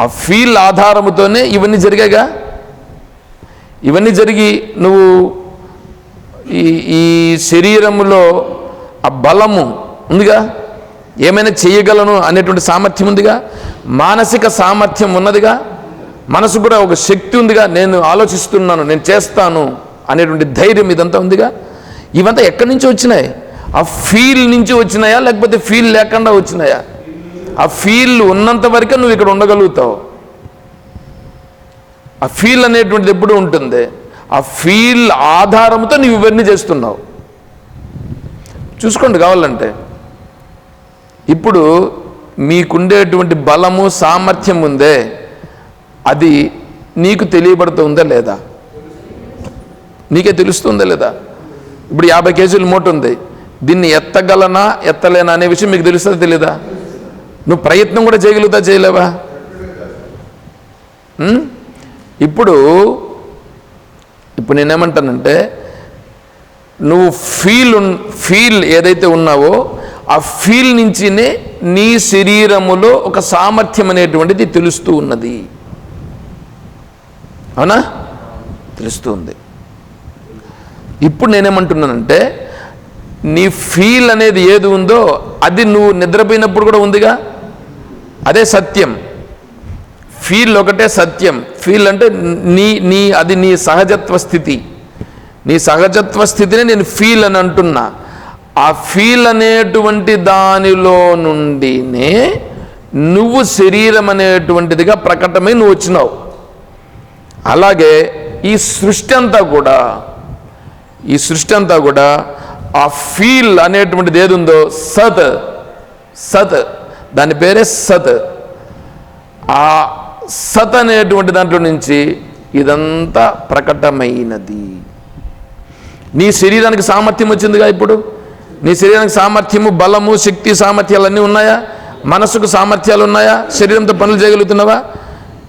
ఆ ఫీల్ ఆధారముతోనే ఇవన్నీ జరిగాయిగా? ఇవన్నీ జరిగి నువ్వు ఈ ఈ శరీరములో ఆ బలము ఉందిగా? ఏమైనా చేయగలను అనేటువంటి సామర్థ్యం ఉందిగా? మానసిక సామర్థ్యం ఉన్నదిగా? మనసు కూడా ఒక శక్తి ఉందిగా? నేను ఆలోచిస్తున్నాను నేను చేస్తాను అనేటువంటి ధైర్యం ఇదంతా ఉందిగా? ఇవంతా ఎక్కడి నుంచి వచ్చినాయి? ఆ ఫీల్ నుంచి వచ్చినాయా? లేకపోతే ఫీల్ లేకుండా వచ్చినాయా? ఆ ఫీల్ ఉన్నంత వరకే నువ్వు ఇక్కడ ఉండగలుగుతావు. ఆ ఫీల్ అనేటువంటిది ఎప్పుడు ఉంటుంది? ఆ ఫీల్ ఆధారంతో నువ్వు ఇవన్నీ చేస్తున్నావు. చూసుకోండి కావాలంటే. ఇప్పుడు మీకుండేటువంటి బలము సామర్థ్యం ఉందే అది నీకు తెలియబడుతుందా లేదా? నీకే తెలుస్తుందా లేదా? ఇప్పుడు యాభై కేజీలు మూట ఉంది దీన్ని ఎత్తగలనా ఎత్తలేనా అనే విషయం మీకు తెలుస్తుందా తెలీదా? నువ్వు ప్రయత్నం కూడా చేయగలుగుతా చేయలేవా? ఇప్పుడు ఇప్పుడు నేనేమంటానంటే నువ్వు ఫీల్ ఉన్ ఫీల్ ఏదైతే ఉన్నావో ఆ ఫీల్ నుంచినే నీ శరీరములో ఒక సామర్థ్యం అనేటువంటిది తెలుస్తూ ఉన్నది. అవునా? తెలుస్తూ ఉంది. ఇప్పుడు నేనేమంటున్నానంటే నీ ఫీల్ అనేది ఏది ఉందో అది నువ్వు నిద్రపోయినప్పుడు కూడా ఉందిగా? అదే సత్యం. ఫీల్ ఒకటే సత్యం. ఫీల్ అంటే నీ నీ అది నీ సహజత్వ స్థితి. నీ సహజత్వ స్థితిని నేను ఫీల్ అని అంటున్నా. ఆ ఫీల్ అనేటువంటి దానిలో నుండినే నువ్వు శరీరం అనేటువంటిదిగా ప్రకటమై నువ్వు వచ్చినావు. అలాగే ఈ సృష్టి అంతా కూడా ఈ సృష్టి అంతా కూడా ఆ ఫీల్ అనేటువంటిది ఏది ఉందో సత్ సత్. దాని పేరే సత్. ఆ సత్ అనేటువంటి దాంట్లో నుంచి ఇదంతా ప్రకటమైనది. నీ శరీరానికి సామర్థ్యం వచ్చిందిగా ఇప్పుడు? నీ శరీరానికి సామర్థ్యము బలము శక్తి సామర్థ్యాలు అన్నీ ఉన్నాయా? మనసుకు సామర్థ్యాలు ఉన్నాయా? శరీరంతో పనులు చేయగలుగుతున్నావా?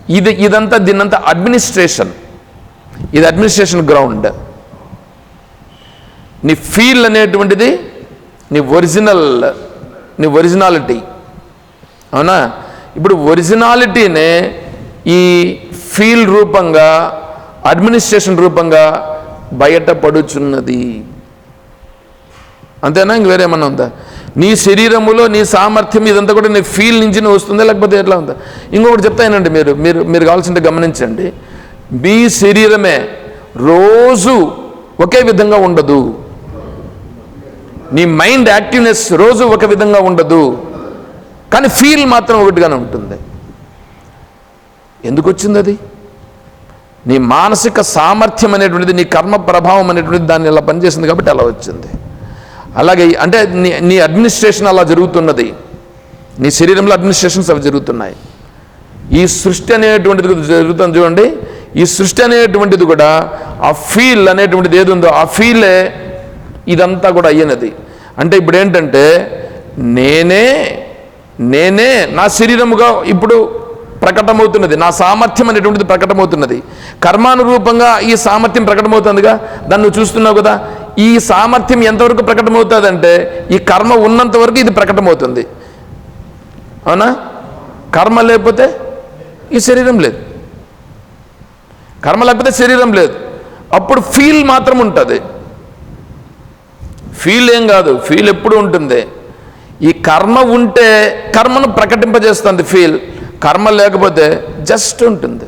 ఇది ఇదంతా దీన్నంతా అడ్మినిస్ట్రేషన్ ఇది అడ్మినిస్ట్రేషన్ గ్రౌండ్ నీ ఫీల్ అనేటువంటిది నీ ఒరిజినల్ నీ ఒరిజినాలిటీ. అవునా? ఇప్పుడు ఒరిజినాలిటీనే ఈ ఫీల్ రూపంగా అడ్మినిస్ట్రేషన్ రూపంగా బయటపడుచున్నది. అంతేనా? ఇంక వేరేమన్నా ఉందా? నీ శరీరములో నీ సామర్థ్యం ఇదంతా కూడా నీ ఫీల్ నుంచి వస్తుందా? లేకపోతే ఎట్లా ఉందా? ఇంకొకటి చెప్తానండి మీరు మీరు మీరు కావాల్సింటే గమనించండి. మీ శరీరమే రోజు ఒకే విధంగా ఉండదు. నీ మైండ్ యాక్టివ్నెస్ రోజు ఒక విధంగా ఉండదు. కానీ ఫీల్ మాత్రం ఒకటిగానే ఉంటుంది. ఎందుకు వచ్చింది అది? నీ మానసిక సామర్థ్యం అనేటువంటిది నీ కర్మ ప్రభావం అనేటువంటిది దాన్ని ఇలా పనిచేసింది కాబట్టి అలా వచ్చింది. అలాగే అంటే నీ నీ అడ్మినిస్ట్రేషన్ అలా జరుగుతున్నది. నీ శరీరంలో అడ్మినిస్ట్రేషన్స్ అవి జరుగుతున్నాయి. ఈ సృష్టి అనేటువంటిది జరుగుతుంది చూడండి. ఈ సృష్టి అనేటువంటిది కూడా ఆ ఫీల్ అనేటువంటిది ఏది ఉందో ఆ ఫీలే ఇదంతా కూడా అయ్యినది. అంటే ఇప్పుడు ఏంటంటే నేనే నేనే నా శరీరముగా ఇప్పుడు ప్రకటమవుతున్నది నా సామర్థ్యం అనేటువంటిది ప్రకటమవుతున్నది. కర్మానురూపంగా ఈ సామర్థ్యం ప్రకటమవుతుందిగా? దాన్ని నువ్వు చూస్తున్నావు కదా ఈ సామర్థ్యం ఎంతవరకు ప్రకటమవుతుందంటే ఈ కర్మ ఉన్నంత వరకు ఇది ప్రకటమవుతుంది. అవునా? కర్మ లేకపోతే ఈ శరీరం లేదు. కర్మ లేకపోతే శరీరం లేదు. అప్పుడు ఫీల్ మాత్రం ఉంటుంది. ఫీల్ ఏం కాదు. ఫీల్ ఎప్పుడు ఉంటుంది? ఈ కర్మ ఉంటే కర్మను ప్రకటింపజేస్తుంది ఫీల్ కర్మ లేకపోతే జస్ట్ ఉంటుంది.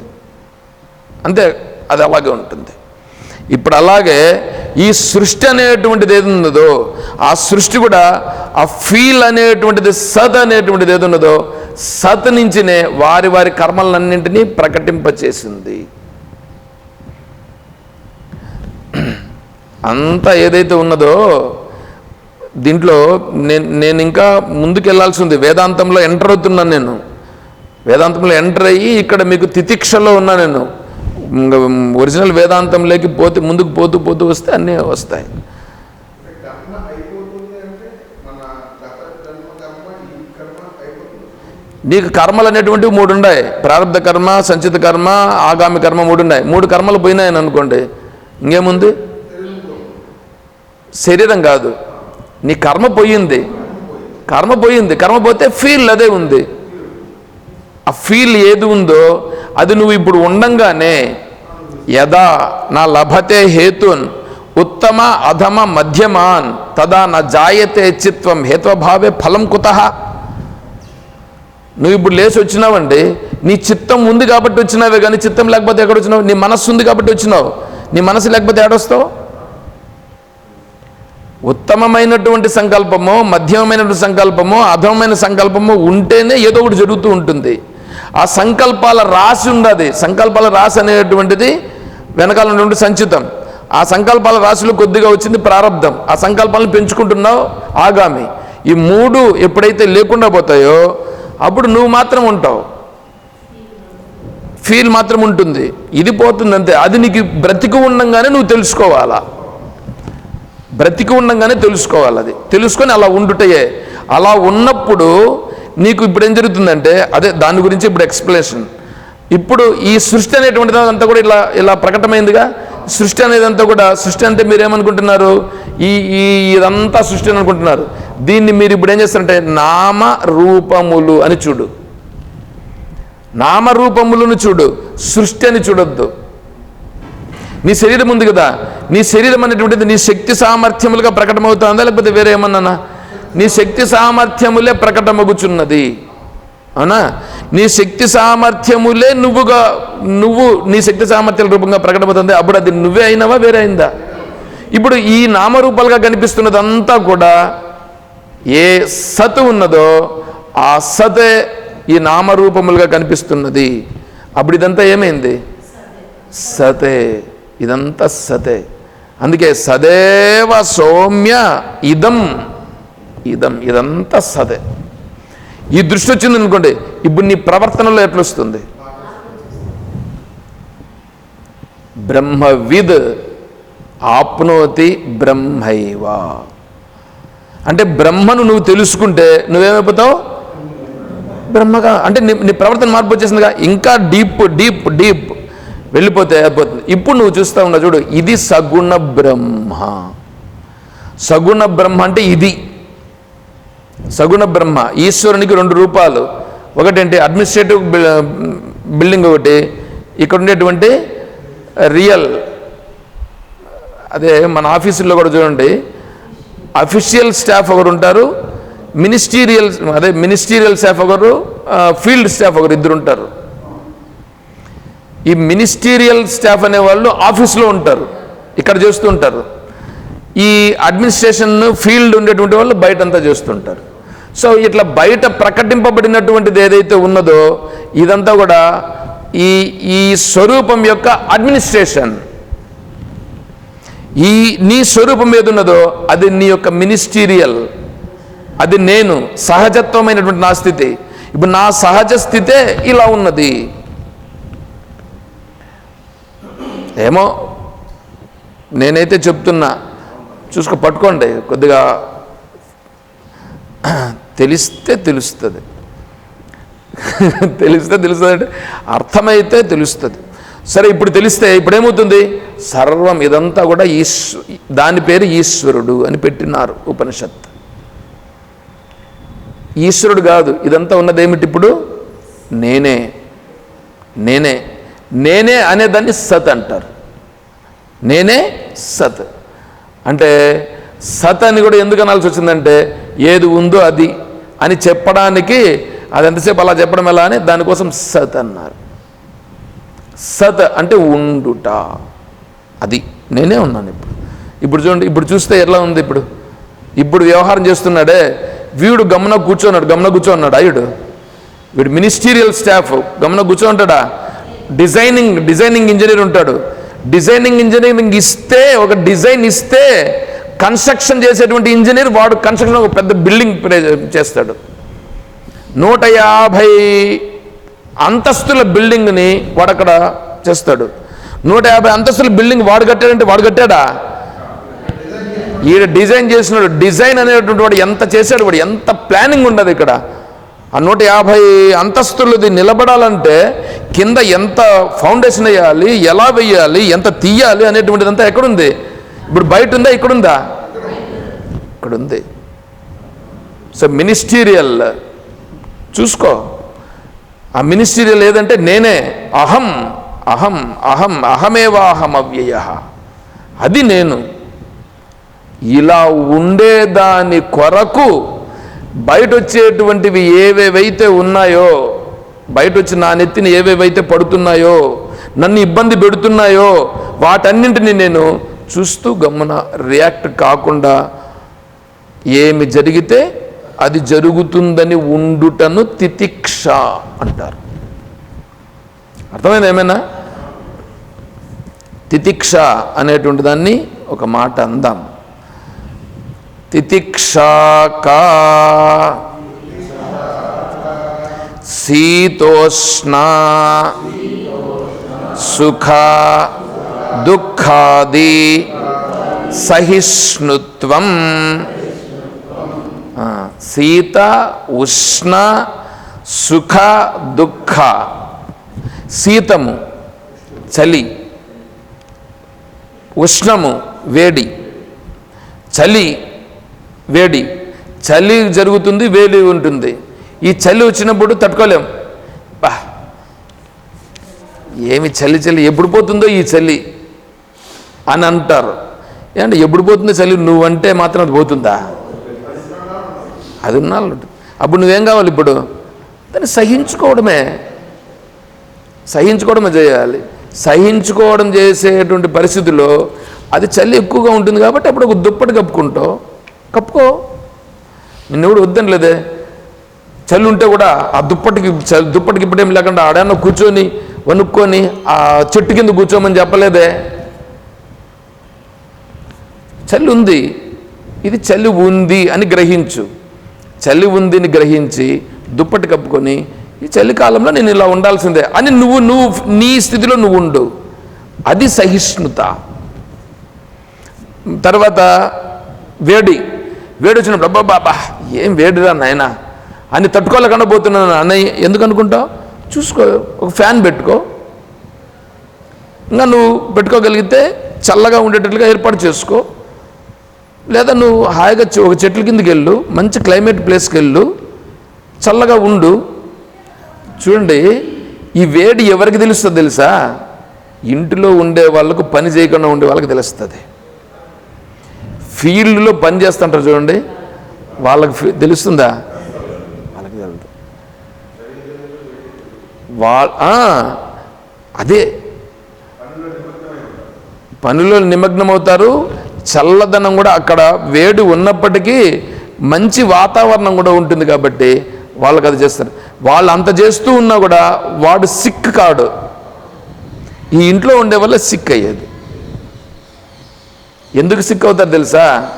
అంతే అది అలాగే ఉంటుంది. ఇప్పుడు అలాగే ఈ సృష్టి అనేటువంటిది ఏది ఉన్నదో ఆ సృష్టి కూడా ఆ ఫీల్ అనేటువంటిది సత్ అనేటువంటిది ఏది ఉన్నదో సత్ నుంచినే వారి వారి కర్మలన్నింటినీ ప్రకటింపచేసింది. అంతా ఏదైతే ఉన్నదో దీంట్లో నేను నేను ఇంకా ముందుకెళ్ళాల్సి ఉంది వేదాంతంలో ఎంటర్ అవుతున్నాను నేను. వేదాంతంలో ఎంటర్ అయ్యి ఇక్కడ మీకు తితిక్షలో ఉన్నా నేను. ఒరిజినల్ వేదాంతంలోకి పోతే ముందుకు పోతూ పోతూ వస్తే అన్నీ వస్తాయి. నీకు కర్మలు అనేటువంటివి మూడు ఉన్నాయి ప్రారంభ కర్మ సంచిత కర్మ ఆగామి కర్మ మూడు ఉన్నాయి. మూడు కర్మలు పోయినాయని అనుకోండి. ఇంకేముంది? శరీరం కాదు. నీ కర్మ పోయింది. కర్మ పోయింది. కర్మ పోతే ఫీల్ అదే ఉంది. ఆ ఫీల్ ఏది ఉందో అది నువ్వు ఇప్పుడు ఉండంగానే యదా నా లభతే హేతున్ ఉత్తమ అధమ మధ్యమాన్ తదా నా జాయతే చిత్వం హేత్వభావే ఫలం కుత. నువ్వు ఇప్పుడు లేచి వచ్చినావండి. నీ చిత్తం ఉంది కాబట్టి వచ్చినావే కానీ చిత్తం లేకపోతే ఎక్కడ వచ్చినావు? నీ మనస్సు ఉంది కాబట్టి వచ్చినావు. నీ మనసు లేకపోతే ఏడొస్తావు? ఉత్తమమైనటువంటి సంకల్పము మధ్యమైనటువంటి సంకల్పము అధమమైన సంకల్పము ఉంటేనే ఏదో ఒకటి జరుగుతూ ఉంటుంది. ఆ సంకల్పాల రాశి ఉండదు. సంకల్పాల రాశి అనేటువంటిది వెనకాల ఉన్నటువంటి సంచితం. ఆ సంకల్పాల రాశిలో కొద్దిగా వచ్చింది ప్రారంధం ఆ సంకల్పాలను పెంచుకుంటున్నావు ఆగామి. ఈ మూడు ఎప్పుడైతే లేకుండా పోతాయో అప్పుడు నువ్వు మాత్రం ఉంటావు. ఫీల్ మాత్రం ఉంటుంది. ఇది పోతుంది అంతే అది నీకు బ్రతికి ఉండంగానే నువ్వు తెలుసుకోవాలా? బ్రతికి ఉండంగానే తెలుసుకోవాలి అది. తెలుసుకొని అలా ఉండుటయే అలా ఉన్నప్పుడు నీకు ఇప్పుడు ఏం జరుగుతుందంటే అదే దాని గురించి ఇప్పుడు ఎక్స్ప్లెనేషన్ ఇప్పుడు ఈ సృష్టి అనేటువంటిది అంతా కూడా ఇలా ఇలా ప్రకటమైందిగా. సృష్టి అనేదంతా కూడా సృష్టి అంటే మీరు ఏమనుకుంటున్నారు ఈ ఈ ఇదంతా సృష్టి అని అనుకుంటున్నారు. దీన్ని మీరు ఇప్పుడు ఏం చేస్తారంటే నామ రూపములు అని చూడు. నామరూపములను చూడు. సృష్టి అని చూడొద్దు. నీ శరీరం ఉంది కదా నీ శరీరం అనేటువంటిది నీ శక్తి సామర్థ్యములుగా ప్రకటమవుతుందా లేకపోతే వేరే ఏమన్నా నీ శక్తి సామర్థ్యములే ప్రకటమగుచున్నది. అవునా? నీ శక్తి సామర్థ్యములే నువ్వుగా నువ్వు నీ శక్తి సామర్థ్యాల రూపంగా ప్రకటమవుతుంది అప్పుడు అది నువ్వే అయినావా వేరే అయిందా? ఇప్పుడు ఈ నామరూపాలుగా కనిపిస్తున్నదంతా కూడా ఏ సత్ ఉన్నదో ఆ సతే ఈ నామరూపములుగా కనిపిస్తున్నది. అప్పుడు ఇదంతా ఏమైంది? సతే. ఇదంతా సతే అందుకే సదేవ సౌమ్య ఇదం ఇదం ఇదంతా సదే. ఈ దృష్టి వచ్చింది అనుకోండి ఇప్పుడు నీ ప్రవర్తనలో ఎట్లొస్తుంది? బ్రహ్మవిద్ ఆప్నోతి బ్రహ్మైవ. అంటే బ్రహ్మను నువ్వు తెలుసుకుంటే నువ్వేమైపోతావు? బ్రహ్మగా అంటే నీ నీ ప్రవర్తన మార్పు వచ్చేసిందిగా ఇంకా డీప్ డీప్ డీప్. వెళ్ళిపోతే అయిపోతుంది. ఇప్పుడు నువ్వు చూస్తా ఉన్నా చూడు ఇది సగుణ బ్రహ్మ. సగుణ బ్రహ్మ అంటే ఇది. సగుణ బ్రహ్మ ఈశ్వరునికి రెండు రూపాలు. ఒకటేంటి? అడ్మినిస్ట్రేటివ్ బిల్డింగ్ ఒకటి. ఇక్కడ ఉండేటువంటి రియల్ అదే మన ఆఫీసుల్లో కూడా చూడండి. అఫీషియల్ స్టాఫ్ ఒకరు ఉంటారు. మినిస్టీరియల్ అదే మినిస్టీరియల్ స్టాఫ్ ఒకరు ఫీల్డ్ స్టాఫ్ ఒకరు ఇద్దరు ఉంటారు. ఈ మినిస్టీరియల్ స్టాఫ్ అనే వాళ్ళు ఆఫీస్లో ఉంటారు ఇక్కడ చేస్తుంటారు. ఈ అడ్మినిస్ట్రేషన్ ఫీల్డ్ ఉండేటువంటి వాళ్ళు బయటంతా చేస్తుంటారు. సో ఇట్లా బయట ప్రకటింపబడినటువంటిది ఏదైతే ఉన్నదో ఇదంతా కూడా ఈ ఈ స్వరూపం యొక్క అడ్మినిస్ట్రేషన్. ఈ నీ స్వరూపం ఏదున్నదో అది నీ యొక్క మినిస్టీరియల్. అది నేను సహజత్వమైనటువంటి నా స్థితి. ఇప్పుడు నా సహజ స్థితే ఇలా ఉన్నది. ఏమో నేనైతే చెప్తున్నా. చూసుకో పట్టుకోండి. కొద్దిగా తెలిస్తే తెలుస్తుంది. తెలిస్తే తెలుస్తుంది అంటే అర్థమైతే తెలుస్తుంది. సరే ఇప్పుడు తెలిస్తే ఇప్పుడు ఏమవుతుంది సర్వం ఇదంతా కూడా ఈశ్వ దాని పేరు ఈశ్వరుడు అని పెట్టినారు ఉపనిషత్ ఈశ్వరుడు కాదు ఇదంతా ఉన్నదేమిటి ఇప్పుడు? నేనే. నేనే. నేనే అనేదాన్ని సత్ అంటారు. నేనే సత్. అంటే సత్ అని కూడా ఎందుకు అనాల్సి వచ్చిందంటే ఏది ఉందో అది అని చెప్పడానికి అది ఎంతసేపు అలా చెప్పడం ఎలా అని దానికోసం సత్ అన్నారు. సత్ అంటే ఉండుట. అది. నేనే ఉన్నాను ఇప్పుడు. ఇప్పుడు చూడండి ఇప్పుడు చూస్తే ఎలా ఉంది ఇప్పుడు? ఇప్పుడు వ్యవహారం చేస్తున్నాడే వీడు గమన కూర్చోన్నాడు గమన కూర్చోన్నాడు అయ్యుడు వీడు మినిస్టీరియల్ స్టాఫ్ గమన కూర్చో ఉంటాడా? డిజైనింగ్ డిజైనింగ్ ఇంజనీర్ ఉంటాడు. డిజైనింగ్ ఇంజనీరింగ్ ఇస్తే ఒక డిజైన్ ఇస్తే కన్స్ట్రక్షన్ చేసేటువంటి ఇంజనీర్ వాడు కన్స్ట్రక్షన్ ఒక పెద్ద బిల్డింగ్ చేస్తాడు. నూట యాభై అంతస్తుల బిల్డింగ్ని వాడు అక్కడ చేస్తాడు. నూట యాభై అంతస్తుల బిల్డింగ్ వాడు కట్టాడంటే వాడు కట్టాడా? ఈడ డిజైన్ చేసినాడు. డిజైన్ అనేటువంటి వాడు ఎంత చేశాడు వాడు? ఎంత ప్లానింగ్ ఉండదు ఇక్కడ. ఆ నూట యాభై అంతస్తులది నిలబడాలంటే కింద ఎంత ఫౌండేషన్ వేయాలి ఎలా వేయాలి ఎంత తీయాలి అనేటువంటిదంతా ఎక్కడుంది? ఇప్పుడు బయట ఉందా ఇక్కడుందా. ఇక్కడ ఉంది సో మినిస్టీరియల్ చూసుకో. ఆ మినిస్టీరియల్ ఏదంటే నేనే అహం అహం అహం అహమేవాహం అవ్యయ అది నేను. ఇలా ఉండేదాని కొరకు బయట వచ్చేటువంటివి ఏవేవైతే ఉన్నాయో బయట వచ్చి నా నెత్తిని ఏవేవైతే పడుతున్నాయో నన్ను ఇబ్బంది పెడుతున్నాయో వాటన్నింటినీ నేను చూస్తూ గమ్మున రియాక్ట్ కాకుండా ఏమి జరిగితే అది జరుగుతుందని ఉండుటను తితిక్ష అంటారు. అర్థమైంది ఏమైనా? తితిక్ష అనేటువంటి దాన్ని ఒక మాట అందాం. తితిక్షాకా శీతోష్ణ సుఖ దుఃఖాది సహిష్ణుత్వం శీత ఉష్ణ సుఖ దుఃఖ శీతము చలి ఉష్ణము వేడి చలి వేడి. చలి జరుగుతుంది వేడి ఉంటుంది. ఈ చలి వచ్చినప్పుడు తట్టుకోలేం. బా ఏమి చలి చలి ఎప్పుడు పోతుందో ఈ చలి అని అంటారు. ఏంటంటే ఎప్పుడు పోతుందో చలి? నువ్వంటే మాత్రం అది పోతుందా? అది ఉన్నాళ్ళు అప్పుడు నువ్వేం కావాలి ఇప్పుడు? దాన్ని సహించుకోవడమే. సహించుకోవడమే చేయాలి. సహించుకోవడం చేసేటువంటి పరిస్థితిలో అది చలి ఎక్కువగా ఉంటుంది కాబట్టి అప్పుడు ఒక దుప్పటి కప్పుకుంటావు. కప్పుకో. నిన్నెవడు వద్దనలేదే? చలి ఉంటే కూడా ఆ దుప్పటికి దుప్పటికి ఇప్పుడేం లేకుండా ఆడన్న కూర్చొని వణుక్కొని ఆ చెట్టు కింద కూర్చోమని చెప్పలేదే? చలి ఉంది ఇది చలి ఉంది అని గ్రహించు. చలి ఉందిని గ్రహించి దుప్పటి కప్పుకొని ఈ చలికాలంలో నేను ఇలా ఉండాల్సిందే అని నువ్వు నువ్వు నీ స్థితిలో నువ్వు ఉండు. అది సహిష్ణుత. తర్వాత వేడి. వేడి వచ్చినప్పుడు అబ్బా బాబా ఏం వేడిరా నాయనా? అని తట్టుకోలేకుండా పోతున్నాను అన్నయ్య. ఎందుకు అనుకుంటావు? చూసుకో ఒక ఫ్యాన్ పెట్టుకో. ఇంకా నువ్వు పెట్టుకోగలిగితే చల్లగా ఉండేటట్లుగా ఏర్పాటు చేసుకో. లేదా నువ్వు హాయిగా ఒక చెట్ల కిందకి వెళ్ళు మంచి క్లైమేట్ ప్లేస్కి వెళ్ళు చల్లగా ఉండు. చూడండి ఈ వేడి ఎవరికి తెలుస్తుంది తెలుసా? ఇంటిలో ఉండే వాళ్ళకు పని చేయకుండా ఉండే వాళ్ళకి తెలుస్తుంది. ఫీల్డ్లో పని చేస్తుంటారు చూడండి. వాళ్ళకి తెలుస్తుందా? వాళ్ళకి తెలుసు వా అదే. పనిలో నిమగ్నం అవుతారు చల్లదనం కూడా అక్కడ వేడి ఉన్నప్పటికీ మంచి వాతావరణం కూడా ఉంటుంది కాబట్టి వాళ్ళకి అది చేస్తారు. వాళ్ళు అంత చేస్తూ ఉన్నా కూడా వాడు సిక్ కాడు. ఈ ఇంట్లో ఉండే వల్ల సిక్ అయ్యేది. ఎందుకు సిక్ అవుతారు తెలుసా?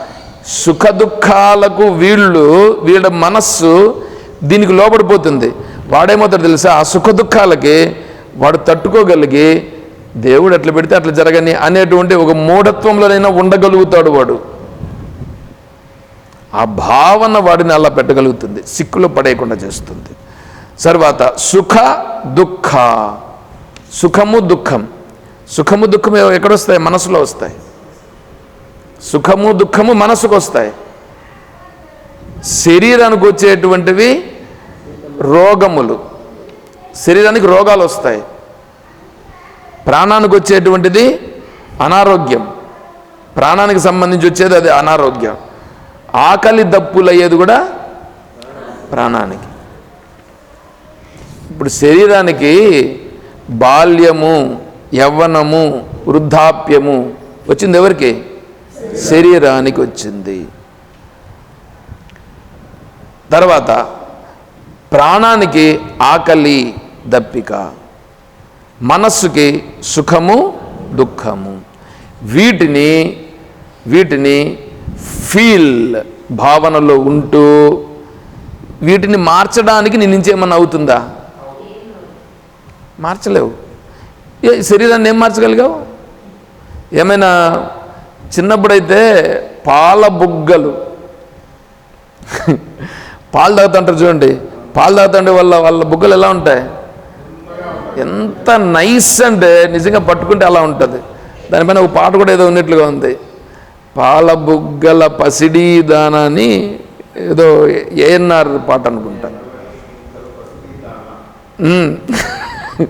సుఖ దుఃఖాలకు వీళ్ళు వీళ్ళ మనస్సు దీనికి లోబడిపోతుంది. వాడేమవుతాడు తెలుసా? ఆ సుఖ దుఃఖాలకి వాడు తట్టుకోగలిగి దేవుడు ఎట్లా పెడితే అట్లా జరగని అనేటువంటి ఒక మూఢత్వంలోనైనా ఉండగలుగుతాడు వాడు. ఆ భావన వాడిని అలా పెట్టగలుగుతుంది. సిక్కులో పడేయకుండా చేస్తుంది. తర్వాత సుఖ దుఃఖ. సుఖము దుఃఖం. సుఖము దుఃఖం ఎక్కడొస్తాయి? మనసులో వస్తాయి. సుఖము దుఃఖము మనసుకు వస్తాయి శరీరానికి వచ్చేటువంటివి రోగములు. శరీరానికి రోగాలు వస్తాయి ప్రాణానికి వచ్చేటువంటిది అనారోగ్యం. ప్రాణానికి సంబంధించి వచ్చేది అది అనారోగ్యం. ఆకలి దప్పులయ్యేది కూడా ప్రాణానికి. ఇప్పుడు శరీరానికి బాల్యము యవ్వనము వృద్ధాప్యము వచ్చింది ఎవరికి? శరీరానికి వచ్చింది తర్వాత ప్రాణానికి ఆకలి దప్పిక మనస్సుకి సుఖము దుఃఖము. వీటిని వీటిని ఫీల్ భావనలో ఉంటూ వీటిని మార్చడానికి నీ నుంచి ఏమన్నా అవుతుందా? మార్చలేవు. ఏ శరీరాన్ని ఏం మార్చగలిగావు? ఏమైనా చిన్నప్పుడైతే పాల బుగ్గలు. పాలు తాగుతుంటారు చూడండి. పాలు తాగుతుంటే వాళ్ళ వాళ్ళ బుగ్గలు ఎలా ఉంటాయి? ఎంత నైస్ అంటే నిజంగా పట్టుకుంటే అలా ఉంటుంది. దానిపైన ఒక పాట కూడా ఏదో ఉన్నట్లుగా ఉంది. పాల బుగ్గల పసిడి దానాన్ని ఏదో ఏఎన్ఆర్ పాట అనుకుంటా.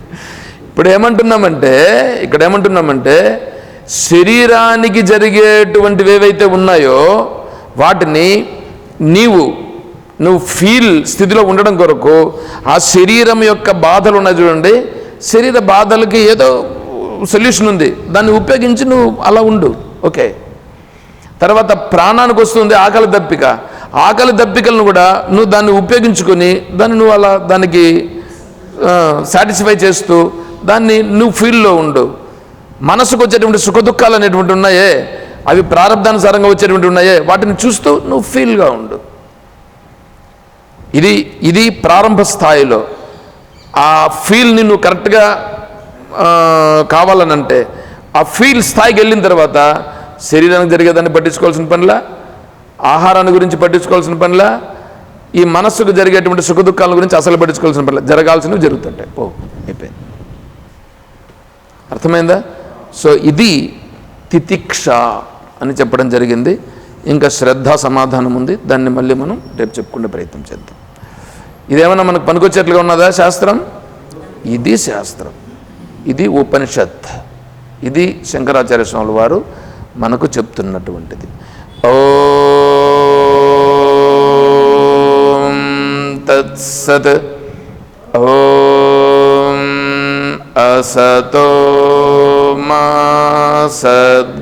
ఇప్పుడు ఏమంటున్నామంటే ఇక్కడ ఏమంటున్నామంటే శరీరానికి జరిగేటువంటివి ఏవైతే ఉన్నాయో వాటిని నీవు నువ్వు ఫీల్ స్థితిలో ఉండడం కొరకు ఆ శరీరం యొక్క బాధలు ఉన్నాయి చూడండి. శరీర బాధలకి ఏదో సొల్యూషన్ ఉంది. దాన్ని ఉపయోగించి నువ్వు అలా ఉండు. ఓకే. తర్వాత ప్రాణానికి వస్తుంది ఆకలి దప్పిక. ఆకలి దప్పికలను కూడా నువ్వు దాన్ని ఉపయోగించుకొని దాన్ని నువ్వు అలా దానికి సాటిస్ఫై చేస్తూ దాన్ని నువ్వు ఫీల్లో ఉండు. మనసుకు వచ్చేటువంటి సుఖ దుఃఖాలు అనేటువంటి ఉన్నాయే. అవి ప్రారంధానుసారంగా వచ్చేటువంటి ఉన్నాయే. వాటిని చూస్తూ నువ్వు ఫీల్గా ఉండు. ఇది ఇది ప్రారంభ స్థాయిలో ఆ ఫీల్ని నువ్వు కరెక్ట్గా కావాలనంటే ఆ ఫీల్ స్థాయికి వెళ్ళిన తర్వాత శరీరానికి జరిగేదాన్ని పట్టించుకోవాల్సిన పనిలా ఆహారాన్ని గురించి పట్టించుకోవాల్సిన పనిలా ఈ మనస్సుకు జరిగేటువంటి సుఖ దుఃఖాల గురించి అసలు పట్టించుకోవాల్సిన పనిలా జరగాల్సినవి జరుగుతుంటాయి. ఓ అయిపోయింది. అర్థమైందా? సో ఇది తితిక్ష అని చెప్పడం జరిగింది. ఇంకా శ్రద్ధ సమాధానం ఉంది. దాన్ని మళ్ళీ మనం రేపు చెప్పుకునే ప్రయత్నం చేద్దాం. ఇదేమన్నా మనకు పనికొచ్చేట్లుగా ఉన్నదా శాస్త్రం? ఇది శాస్త్రం. ఇది ఉపనిషత్. ఇది శంకరాచార్య స్వాముల వారు మనకు చెప్తున్నటువంటిది. ఓ తత్సత్. ఓ అసతో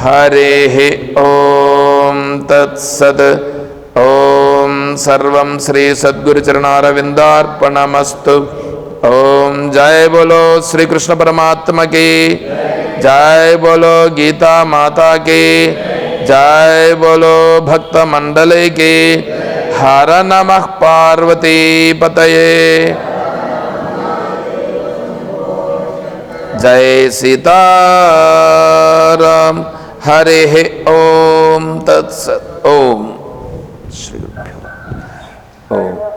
हरे ओम तत्सद। ओम सर्व श्री सद्गुरुचरणारविन्दार्पणमस्तु ओम जय बोलो श्री कृष्ण परमात्मा की। जय बोलो गीता माता की। जय बोलो भक्त मंडले की। हर नमः पार्वती पतये। जय सीता राम हरेः ओम तत्सत् ओम। श्री ॐ